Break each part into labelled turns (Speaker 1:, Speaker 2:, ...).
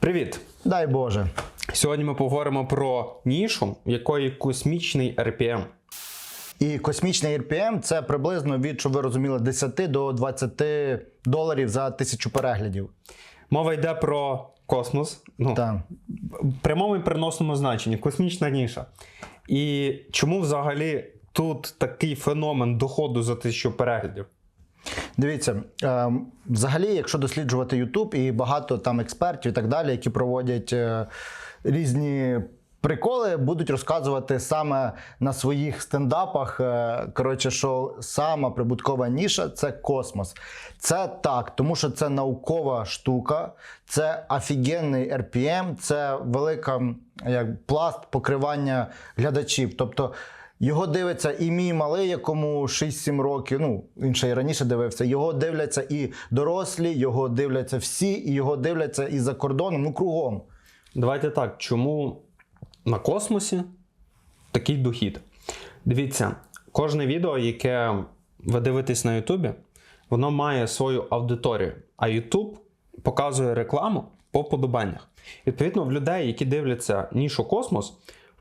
Speaker 1: Привіт!
Speaker 2: Дай Боже.
Speaker 1: Сьогодні ми поговоримо про нішу, якої космічний RPM.
Speaker 2: І космічний RPM це приблизно від, щоб ви розуміли, 10 до 20 доларів за тисячу переглядів.
Speaker 1: Мова йде про космос. Ну,
Speaker 2: Так.
Speaker 1: в прямому і переносному значенні космічна ніша. І чому взагалі тут такий феномен доходу за тисячу переглядів?
Speaker 2: Дивіться, е, взагалі, якщо досліджувати YouTube і багато там експертів і так далі, які проводять е, різні приколи, будуть розказувати саме на своїх стендапах. е, коротше, що сама прибуткова ніша це космос. Це так, тому що це наукова штука, це офігенний RPM, це велика як пласт покривання глядачів. Тобто. Його дивиться і мій малий, якому 6-7 років. Ну він ще й раніше дивився. Його дивляться і дорослі, його дивляться всі, і його дивляться і за кордоном, ну кругом.
Speaker 1: Давайте так, чому на космосі такий дохід? Дивіться, кожне відео, яке ви дивитесь на Ютубі, воно має свою аудиторію. А Ютуб показує рекламу по вподобаннях. Відповідно, в людей, які дивляться нішу космос,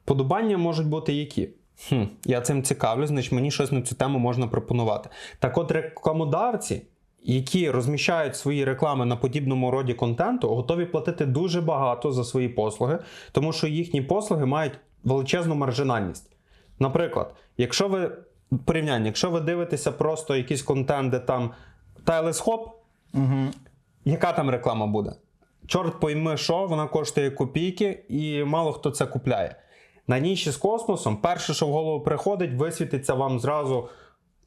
Speaker 1: вподобання можуть бути які. Хм, я цим цікавлюсь, значить мені щось на цю тему можна пропонувати. Так от рекламодавці, які розміщають свої реклами на подібному роді контенту, готові платити дуже багато за свої послуги, тому що їхні послуги мають величезну маржинальність. Наприклад, якщо ви порівняння, якщо ви дивитеся просто якийсь контент, де там телескоп,
Speaker 2: Угу.
Speaker 1: яка там реклама буде? Чорт пойми, що вона коштує копійки, і мало хто це купляє. На ніші з космосом, перше, що в голову приходить, висвітиться вам зразу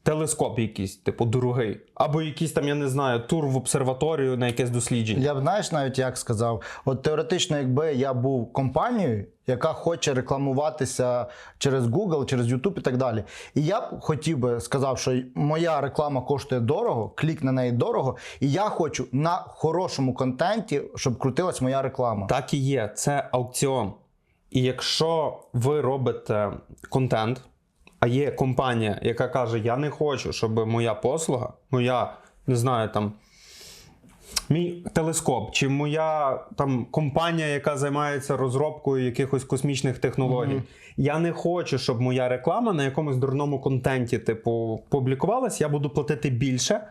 Speaker 1: телескоп якийсь, типу дорогий. Або якийсь там, я не знаю, тур в обсерваторію на якесь дослідження.
Speaker 2: Я б знаєш навіть як сказав: от теоретично, якби я був компанією, яка хоче рекламуватися через Google, через YouTube і так далі. І я б хотів би сказав, що моя реклама коштує дорого, клік на неї дорого, і я хочу на хорошому контенті, щоб крутилась моя реклама.
Speaker 1: Так і є, це аукціон. І якщо ви робите контент, а є компанія, яка каже: Я не хочу, щоб моя послуга, моя, не знаю, там. Мій телескоп, чи моя там компанія, яка займається розробкою якихось космічних технологій. Я не хочу, щоб моя реклама на якомусь дурному контенті, типу, публікувалась, я буду платити більше.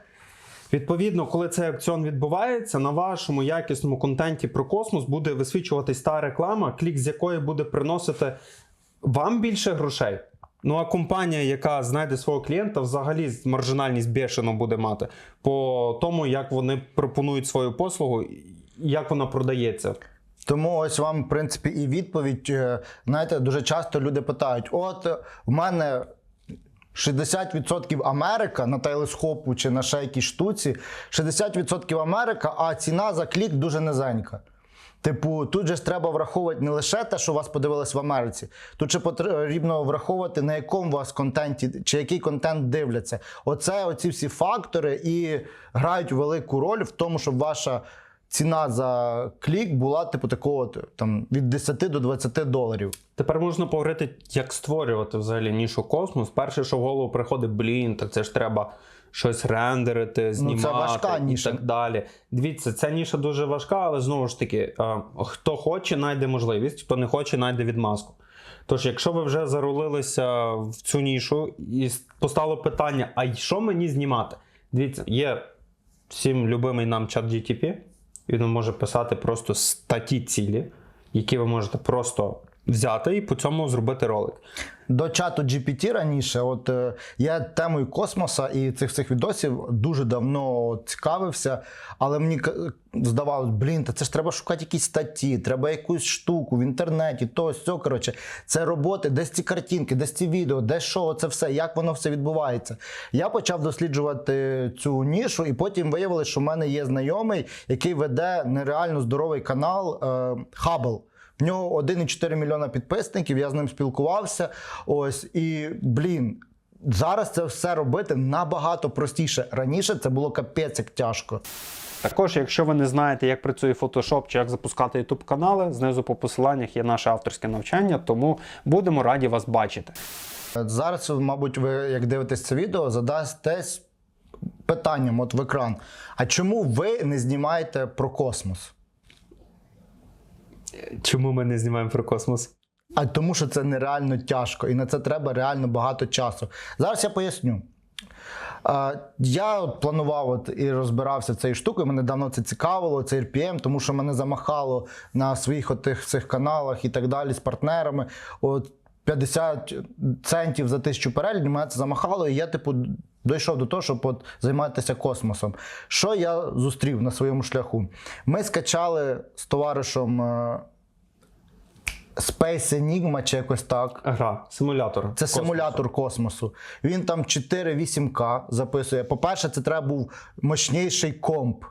Speaker 1: Відповідно, коли цей аукціон відбувається, на вашому якісному контенті про космос буде висвічуватись та реклама, клік з якої буде приносити вам більше грошей. Ну а компанія, яка знайде свого клієнта, взагалі маржинальність бешено буде мати по тому, як вони пропонують свою послугу, як вона продається.
Speaker 2: Тому ось вам, в принципі, і відповідь. Е, Знаєте, дуже часто люди питають: от в мене 60% Америка на телескопу чи на ще якійсь штуці, 60% Америка, а ціна за клік дуже низенька. Типу, тут же ж треба враховувати не лише те, що вас подивилось в Америці, тут ще потрібно враховувати, на якому вас контенті, чи який контент дивляться. Оце оці всі фактори і грають велику роль в тому, щоб ваша ціна за клік була, типу, такого там від 10 до 20 доларів.
Speaker 1: Тепер можна поговорити, як створювати взагалі нішу космос. Перше, що в голову приходить, блін, так це ж треба щось рендерити, знімати
Speaker 2: важка
Speaker 1: і
Speaker 2: ніша.
Speaker 1: так далі. Дивіться, ця ніша дуже важка, але знову ж таки, е, хто хоче, знайде можливість, хто не хоче, знайде відмазку. Тож, якщо ви вже зарулилися в цю нішу і постало питання, а що мені знімати? Дивіться, є всім любимий нам чат GTP. Він може писати просто статті цілі, які ви можете просто взяти і по цьому зробити ролик.
Speaker 2: До чату GPT раніше, от е, я темою космоса і цих всіх відосів дуже давно цікавився, але мені к- здавалось, блін, та це ж треба шукати якісь статті, треба якусь штуку в інтернеті, то все. Коротше, це роботи, десь ці картинки, десь ці відео, десь що, це все, як воно все відбувається. Я почав досліджувати цю нішу, і потім виявилось, що в мене є знайомий, який веде нереально здоровий канал е, Хабл. В нього 1,4 мільйона підписників, я з ним спілкувався. Ось і блін. Зараз це все робити набагато простіше. Раніше це було капець як тяжко.
Speaker 1: Також, якщо ви не знаєте, як працює Photoshop чи як запускати YouTube канали, знизу по посиланнях є наше авторське навчання, тому будемо раді вас бачити.
Speaker 2: Зараз, мабуть, ви, як дивитесь це відео, задастесь питанням от в екран: а чому ви не знімаєте про космос?
Speaker 1: Чому ми не знімаємо про космос?
Speaker 2: А тому, що це нереально тяжко, і на це треба реально багато часу. Зараз я поясню. Я от планував от і розбирався цією штукою. Мене давно це цікавило, це RPM, тому що мене замахало на своїх отих цих каналах і так далі з партнерами. От 50 центів за тисячу переглядів мене це замахало, і я, типу, дійшов до того, щоб от займатися космосом. Що я зустрів на своєму шляху? Ми скачали з товаришем е, Space Enigma чи якось так.
Speaker 1: Гра, симулятор.
Speaker 2: Це
Speaker 1: космосу.
Speaker 2: симулятор космосу. Він там 4-8К записує. По-перше, це треба був мощніший комп.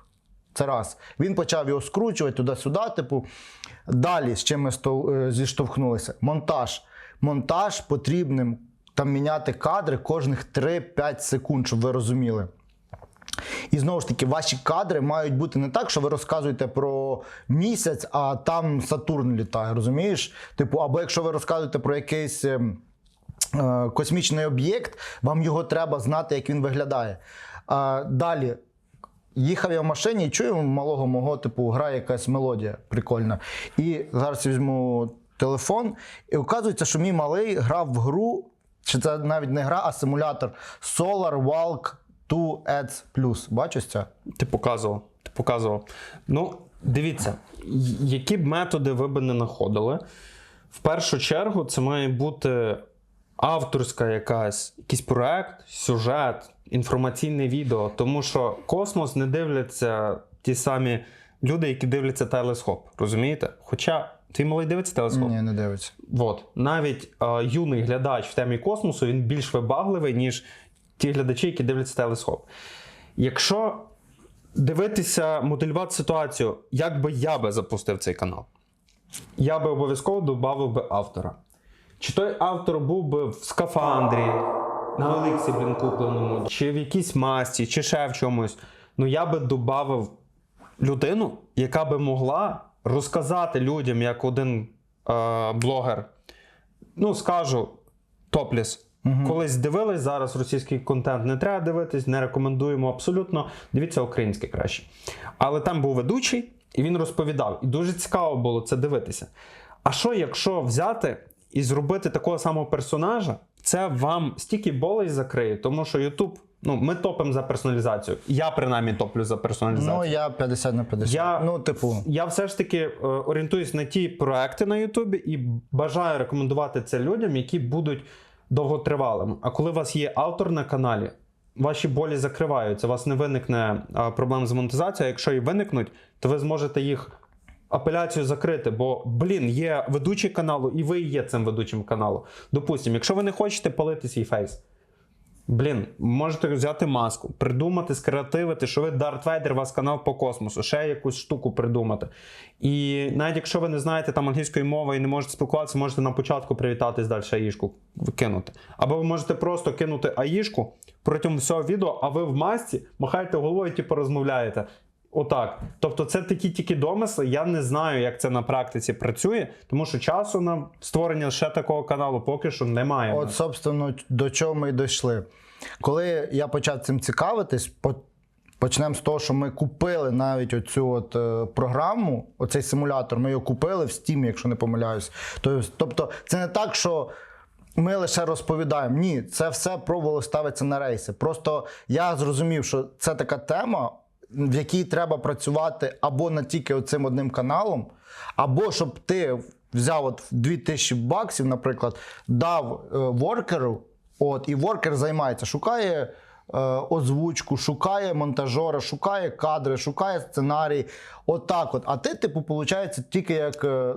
Speaker 2: Це раз. Він почав його скручувати туди-сюди. Типу. Далі, з чим ми е, зіштовхнулися? Монтаж. Монтаж потрібним там міняти кадри кожних 3-5 секунд, щоб ви розуміли. І знову ж таки, ваші кадри мають бути не так, що ви розказуєте про місяць, а там Сатурн літає, розумієш? Типу, або якщо ви розказуєте про якийсь. ем, е, Космічний об'єкт, вам його треба знати, як він виглядає. А, далі. Їхав я в машині і чую малого мого, типу, грає якась мелодія прикольна. І зараз візьму телефон, і оказується, що мій малий грав в гру, чи це навіть не гра, а симулятор Solar Walk 2 Ads Plus. Бачиш це?
Speaker 1: Ти показував. Ти показував. Ну, дивіться, які б методи ви би не знаходили. В першу чергу, це має бути авторська якась, якийсь проект, сюжет, інформаційне відео. Тому що космос не дивляться ті самі люди, які дивляться телескоп. Розумієте? Хоча твій малий дивиться телескоп.
Speaker 2: Ні, не дивиться.
Speaker 1: От, навіть е, юний глядач в темі космосу він більш вибагливий, ніж ті глядачі, які дивляться телескоп. Якщо дивитися, моделювати ситуацію, як би я би запустив цей канал, я би обов'язково додав би автора. Чи той автор був би в скафандрі, на Олексі, блін, купленому, чи в якійсь масці, чи ще в чомусь. Ну я би додав людину, яка би могла розказати людям, як один е, блогер, ну скажу, топліс. Колись дивились, зараз російський контент не треба дивитись, не рекомендуємо абсолютно. Дивіться українське краще. Але там був ведучий, і він розповідав. І дуже цікаво було це дивитися. А що, якщо взяти і зробити такого самого персонажа, це вам стільки болей закриє, тому що YouTube, ну, ми топимо за персоналізацію. Я принаймні топлю за персоналізацію.
Speaker 2: Ну, я 50 на 50.
Speaker 1: Я-
Speaker 2: Ну, типу,
Speaker 1: Я все ж таки е, орієнтуюсь на ті проекти на Ютубі і бажаю рекомендувати це людям, які будуть довготривалими. А коли у вас є автор на каналі, ваші болі закриваються, у вас не виникне е, проблем з монетизацією. А якщо і виникнуть, то ви зможете їх апеляцію закрити. Бо, блін, є ведучий каналу, і ви є цим ведучим каналу. Допустимо, якщо ви не хочете палити свій фейс. Блін, можете взяти маску, придумати, скреативити, що ви Дарт Вейдер, вас канал по космосу, ще якусь штуку придумати. І навіть якщо ви не знаєте там англійської мови і не можете спілкуватися, можете на початку привітатись далі аїшку кинути. Або ви можете просто кинути аїшку протягом всього відео, а ви в масці махаєте головою, типу розмовляєте. Отак. Тобто це такі тільки домисли. Я не знаю, як це на практиці працює, тому що часу на створення ще такого каналу поки що немає.
Speaker 2: От, собственно, до чого ми й дійшли. Коли я почав цим цікавитись, по- почнемо з того, що ми купили навіть оцю от, е, програму, оцей симулятор, ми його купили в Steam, якщо не помиляюсь. Тобто, тобто це не так, що. Ми лише розповідаємо. Ні, це все пробувало ставиться на рейси. Просто я зрозумів, що це така тема, в якій треба працювати або над тільки оцим одним каналом, або щоб ти взяв от 2000 баксів, наприклад, дав е, воркеру, от, і воркер займається, шукає е, озвучку, шукає монтажера, шукає кадри, шукає сценарій. Отак от. А ти, типу, виходить, тільки як е,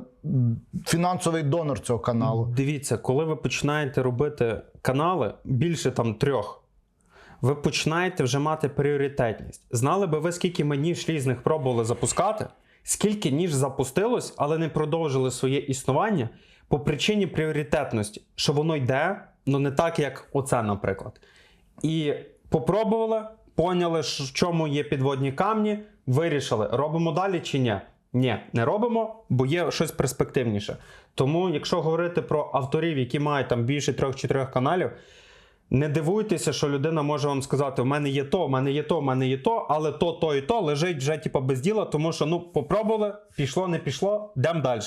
Speaker 2: фінансовий донор цього каналу.
Speaker 1: Дивіться, коли ви починаєте робити канали більше там трьох, ви починаєте вже мати пріоритетність. Знали би ви, скільки ми ніж різних пробували запускати, скільки ніж запустилось, але не продовжили своє існування по причині пріоритетності, що воно йде, ну не так, як оце, наприклад. І попробували, поняли, в чому є підводні камні, вирішили, робимо далі чи ні. Ні, не робимо, бо є щось перспективніше. Тому, якщо говорити про авторів, які мають там більше трьох-чотирьох каналів, Не дивуйтеся, що людина може вам сказати: в мене є то, в мене є то, в мене є то, але то, то і то лежить вже типу, без діла, тому що ну попробували, пішло, не пішло, йдемо далі.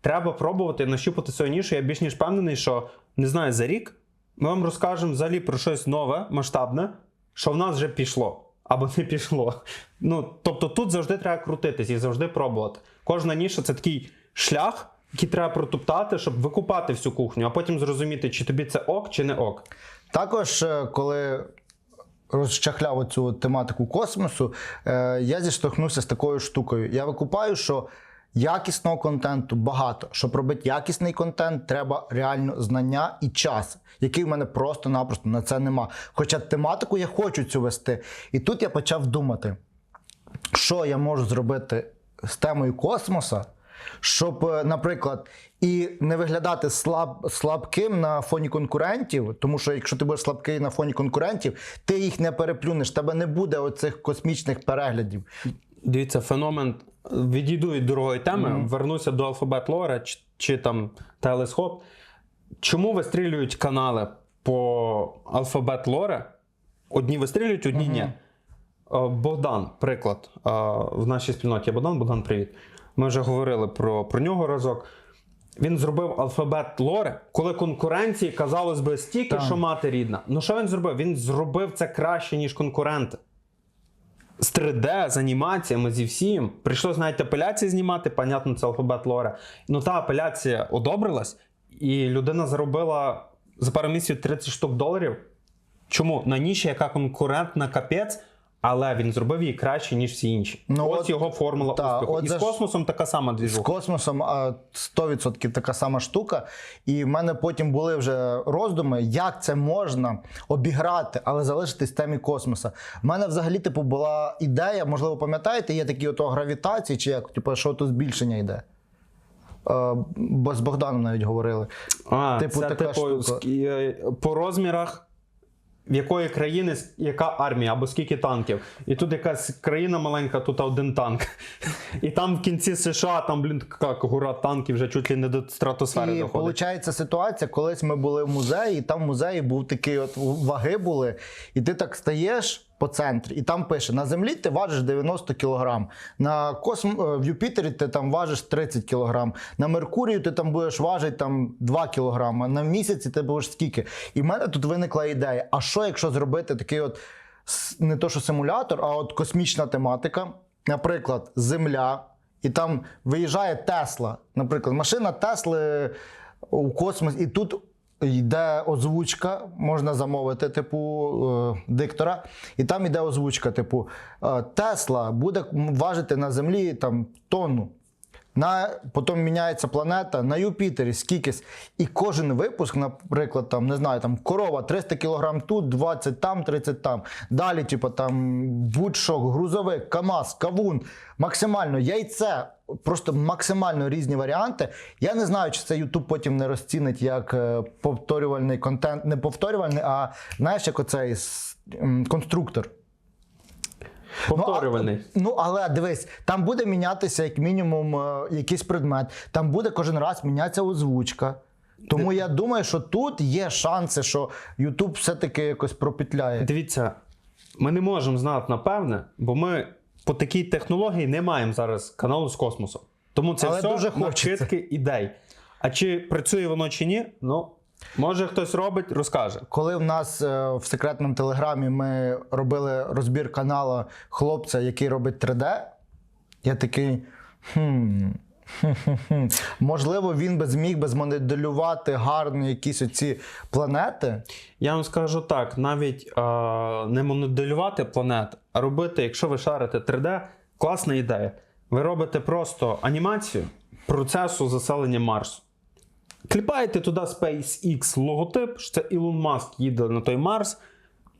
Speaker 1: Треба пробувати нащупати свою нішу. Я більш ніж впевнений, що не знаю, за рік ми вам розкажемо взагалі про щось нове, масштабне, що в нас вже пішло або не пішло. Ну, тобто тут завжди треба крутитись і завжди пробувати. Кожна ніша це такий шлях, який треба протоптати, щоб викупати всю кухню, а потім зрозуміти, чи тобі це ок, чи не ок.
Speaker 2: Також, е, коли розчахляв оцю тематику космосу, е, я зіштовхнувся з такою штукою. Я викупаю, що якісного контенту багато. Щоб робити якісний контент, треба реально знання і час, який в мене просто-напросто на це нема. Хоча тематику я хочу цю вести. І тут я почав думати, що я можу зробити з темою космоса, щоб, е, наприклад, і не виглядати слаб, слабким на фоні конкурентів, тому що якщо ти будеш слабкий на фоні конкурентів, ти їх не переплюнеш, тебе не буде оцих космічних переглядів.
Speaker 1: Дивіться, феномен. Відійду від другої теми, вернуся до алфабет Лора чи, чи там Телесхоп. Чому вистрілюють канали по алфабет Лоре? Одні вистрілюють, одні ні. Е, Богдан, приклад е, в нашій спільноті. Богдан, Богдан, привіт. Ми вже говорили про, про нього разок. Він зробив алфабет Лоре, коли конкуренції, казалось би, стільки,
Speaker 2: Так.
Speaker 1: що мати рідна. Ну що він зробив? Він зробив це краще, ніж конкуренти. З 3D, з анімаціями, зі всім. Прийшлось навіть апеляції знімати, понятно, це алфабет Лоре. Ну та апеляція одобрилась, і людина заробила за пару місяців 30 штук доларів. Чому? На ніші, яка конкурентна капець, але він зробив її краще, ніж всі інші.
Speaker 2: Ну,
Speaker 1: Ось
Speaker 2: от-
Speaker 1: його формула
Speaker 2: та,
Speaker 1: успіху.
Speaker 2: от
Speaker 1: І з космосом така сама
Speaker 2: З космосом а, 100% така сама штука. І в мене потім були вже роздуми, як це можна обіграти, але залишитись в темі космоса. У мене взагалі типу була ідея, можливо, пам'ятаєте, є такі ото гравітації, чи як, типу, що тут збільшення йде. Е, Бо з Богданом навіть говорили.
Speaker 1: А,
Speaker 2: Типу,
Speaker 1: це
Speaker 2: така
Speaker 1: типу
Speaker 2: штука.
Speaker 1: е, по розмірах. В якої країни яка армія або скільки танків? І тут якась країна маленька, тут один танк. І там в кінці США, там, блін, така гора танків вже чуть ли не до стратосфери
Speaker 2: І
Speaker 1: доходить.
Speaker 2: виходить ситуація, колись ми були в музеї, і там в музеї був такий от ваги були, і ти так стаєш по центрі, і там пише: на землі ти важиш 90 кг, на косм... е, в Юпітері ти там важиш 30 кг, на Меркурію ти там будеш важити там 2 кг, а на місяці ти будеш скільки. І в мене тут виникла ідея: а що, якщо зробити такий от не то, що симулятор, а от космічна тематика, наприклад, Земля. І там виїжджає Тесла. Наприклад, машина Тесли у космос, і тут йде озвучка, можна замовити, типу, е, диктора, і там йде озвучка, типу, е, Тесла буде важити на землі там тонну. На, потім міняється планета на Юпітері скількись. І кожен випуск, наприклад, там, не знаю, там корова 300 кг тут, 20 там, 30 там. Далі, типу, там будь-що, грузовик, КАМАЗ, кавун, максимально яйце, просто максимально різні варіанти. Я не знаю, чи це YouTube потім не розцінить як е, повторювальний контент, не повторювальний, а знаєш, як оцей конструктор.
Speaker 1: Повторювальний.
Speaker 2: Ну, а- ну, але дивись, там буде мінятися як мінімум е, якийсь предмет, там буде кожен раз мінятися озвучка. Тому я думаю, що тут є шанси, що YouTube все-таки якось пропетляє.
Speaker 1: Дивіться, ми не можемо знати напевне, бо ми по такій технології не маємо зараз каналу з космосу. Тому це
Speaker 2: Але
Speaker 1: все
Speaker 2: дуже хочеться.
Speaker 1: ідей. А чи працює воно чи ні? Ну, може хтось робить, розкаже.
Speaker 2: Коли в нас е, в секретному телеграмі ми робили розбір каналу хлопця, який робить 3D, я такий. Хм. Можливо, він би зміг би змоделювати гарно якісь оці планети.
Speaker 1: Я вам скажу так: навіть е, не моделювати планет, а робити, якщо ви шарите 3D, класна ідея. Ви робите просто анімацію процесу заселення Марсу. Кліпаєте туди SpaceX логотип, що це Ілон Маск їде на той Марс,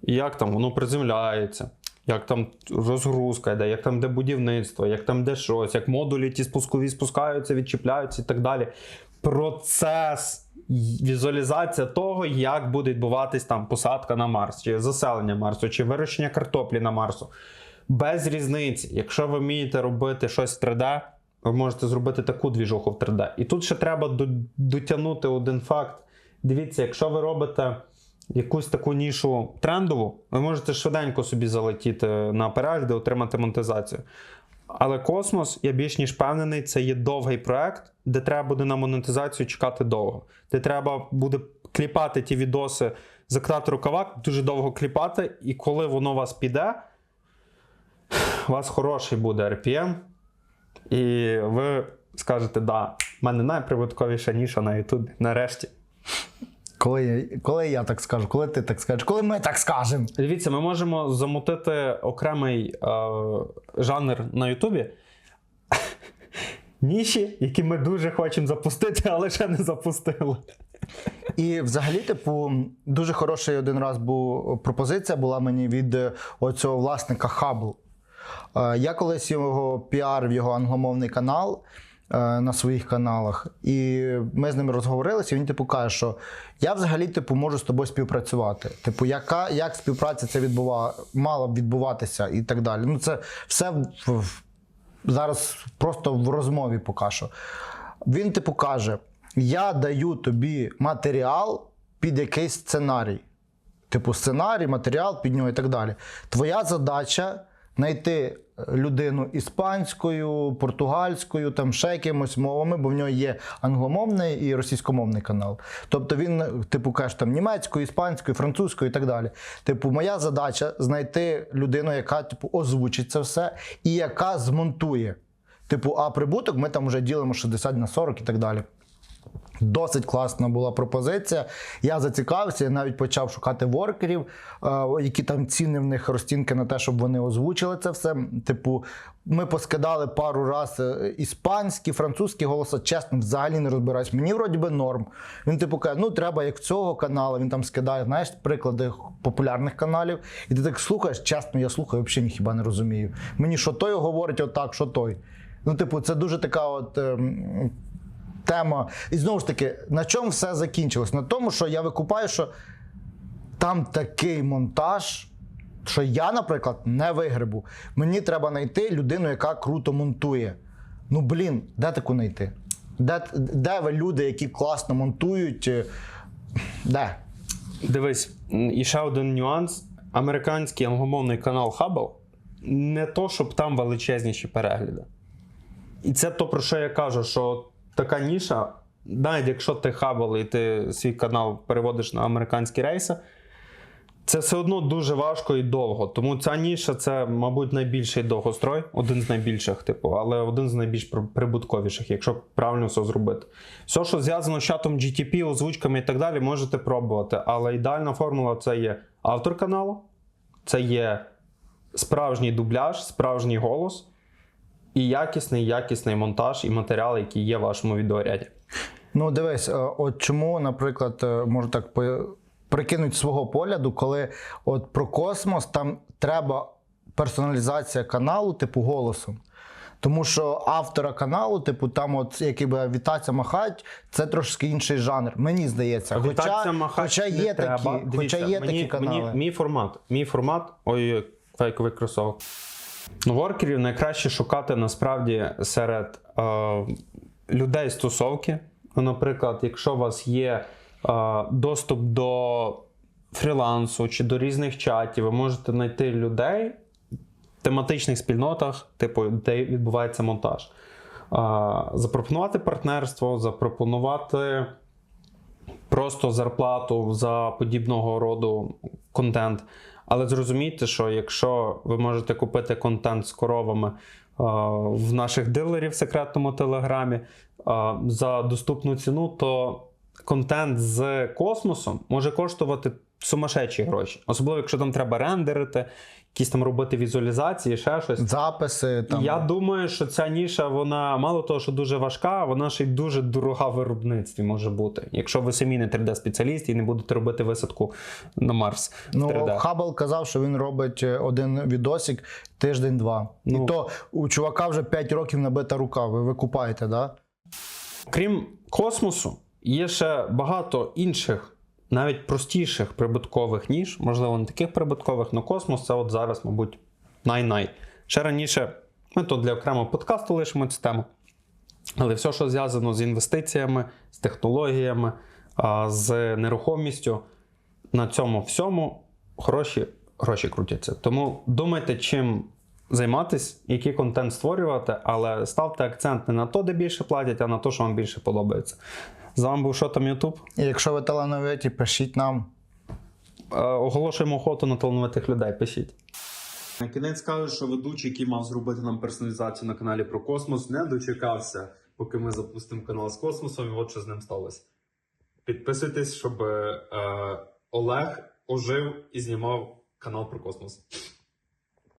Speaker 1: і як там воно приземляється, як там розгрузка йде, як там де будівництво, як там де щось, як модулі ті спускові спускаються, відчіпляються і так далі. Процес візуалізація того, як буде відбуватись там посадка на Марс, чи заселення Марсу, чи вирощення картоплі на Марсу. Без різниці, якщо ви вмієте робити щось в 3D, ви можете зробити таку двіжуху в 3D. І тут ще треба дотягнути один факт. Дивіться, якщо ви робите якусь таку нішу трендову, ви можете швиденько собі залетіти на перегляди, отримати монетизацію. Але космос, я більш ніж впевнений, це є довгий проект, де треба буде на монетизацію чекати довго. Де треба буде кліпати ті відоси, закатати рукава, дуже довго кліпати, і коли воно у вас піде, у вас хороший буде RPM, і ви скажете, да, в мене найприбутковіша ніша на Ютубі. Нарешті.
Speaker 2: Коли, я- коли я так скажу, коли ти так скажеш, коли ми так скажемо.
Speaker 1: Дивіться, ми можемо замутити окремий е, жанр на Ютубі. Ніші, які ми дуже хочемо запустити, але ще не запустили.
Speaker 2: І взагалі, типу, дуже хороший один раз був пропозиція була мені від е, оцього власника Хабл. Е, Я колись його піарив його англомовний канал на своїх каналах, і ми з ним розговорилися. І він типу каже, що я взагалі типу можу з тобою співпрацювати. Типу, яка як співпраця це відбува, мала б відбуватися і так далі. Ну, це все в, в- зараз просто в розмові поки що. Він типу каже: я даю тобі матеріал під якийсь сценарій. Типу, сценарій, матеріал під нього і так далі. Твоя задача знайти людину іспанською, португальською, там ще якимось мовами, бо в нього є англомовний і російськомовний канал. Тобто він, типу, каже там німецькою, іспанською, французькою і так далі. Типу, моя задача знайти людину, яка типу, озвучить це все і яка змонтує. Типу, а прибуток ми там вже ділимо 60 на 40 і так далі. Досить класна була пропозиція. Я зацікавився, я навіть почав шукати воркерів, е, які там ціни в них розцінки на те, щоб вони озвучили це все. Типу, ми поскидали пару раз е, іспанські, французькі голоси. Чесно, взагалі не розбираюсь. Мені вроді би норм. Він типу каже, ну треба як цього каналу. Він там скидає, знаєш, приклади популярних каналів. І ти так слухаєш, чесно, я слухаю, взагалі ніхіба не розумію. Мені що той говорить отак, що той. Ну, типу, це дуже така от. ем, тема. І знову ж таки, на чому все закінчилось? На тому, що я викупаю, що там такий монтаж, що я, наприклад, не вигребу. Мені треба знайти людину, яка круто монтує. Ну, блін, де таку знайти? Де, де ви люди, які класно монтують? Е, Де?
Speaker 1: Дивись, і ще один нюанс: американський англомовний канал Hubble не то, щоб там величезніші перегляди. І це то, про що я кажу, що така ніша, навіть якщо ти Hubble і ти свій канал переводиш на американські рейси, це все одно дуже важко і довго. Тому ця ніша це, мабуть, найбільший довгострой, один з найбільших, типу, але один з найбільш прибутковіших, якщо правильно все зробити. Все, що зв'язано з чатом GTP, озвучками і так далі, можете пробувати. Але ідеальна формула це є автор каналу, це є справжній дубляж, справжній голос і якісний, якісний монтаж і матеріал, який є в вашому відеоряді.
Speaker 2: Ну, дивись, е, от чому, наприклад, е, можу так прикинути свого погляду, коли от про космос там треба персоналізація каналу, типу голосом. Тому що автора каналу, типу, там, от який би вітаться махать, це трошки інший жанр. Мені здається. Хоча, хоча є
Speaker 1: треба.
Speaker 2: такі,
Speaker 1: Дивіться,
Speaker 2: хоча є
Speaker 1: мені,
Speaker 2: такі канали.
Speaker 1: Мені, мій формат. Мій формат. Ой, фейковий кросовок. Воркерів найкраще шукати насправді серед е, людей з наприклад, якщо у вас є е, доступ до фрілансу чи до різних чатів, ви можете знайти людей в тематичних спільнотах, типу, де відбувається монтаж. Е, запропонувати партнерство, запропонувати просто зарплату за подібного роду контент. Але зрозумійте, що якщо ви можете купити контент з коровами в наших дилерів в секретному телеграмі за доступну ціну, то контент з космосом може коштувати сумасшедші гроші. Особливо, якщо там треба рендерити, якісь там робити візуалізації, ще щось.
Speaker 2: Записи там.
Speaker 1: Я думаю, що ця ніша, вона мало того, що дуже важка, вона ще й дуже дорога в виробництві може бути. Якщо ви самі не 3D-спеціаліст і не будете робити висадку на Марс.
Speaker 2: Ну,
Speaker 1: 3D.
Speaker 2: Хаббл казав, що він робить е, один відосик тиждень-два.
Speaker 1: Ну.
Speaker 2: І то у чувака вже 5 років набита рука. Ви викупаєте, да?
Speaker 1: Крім космосу, є ще багато інших, навіть простіших прибуткових ніж, можливо, не таких прибуткових, але космос це от зараз, мабуть, най-най. Ще раніше, ми тут для окремого подкасту лишимо цю тему. Але все, що зв'язано з інвестиціями, з технологіями, з нерухомістю, на цьому всьому хороші гроші крутяться. Тому думайте, чим займатись, який контент створювати, але ставте акцент не на то, де більше платять, а на те, що вам більше подобається. З вами був що там Ютуб.
Speaker 2: І якщо ви талановиті, пишіть нам.
Speaker 1: Е, Оголошуємо охоту на талановитих людей. Пишіть. На кінець скажу, що ведучий, який мав зробити нам персоналізацію на каналі про космос, не дочекався, поки ми запустимо канал з космосом, і от що з ним сталося. Підписуйтесь, щоб е, Олег ожив і знімав канал про космос.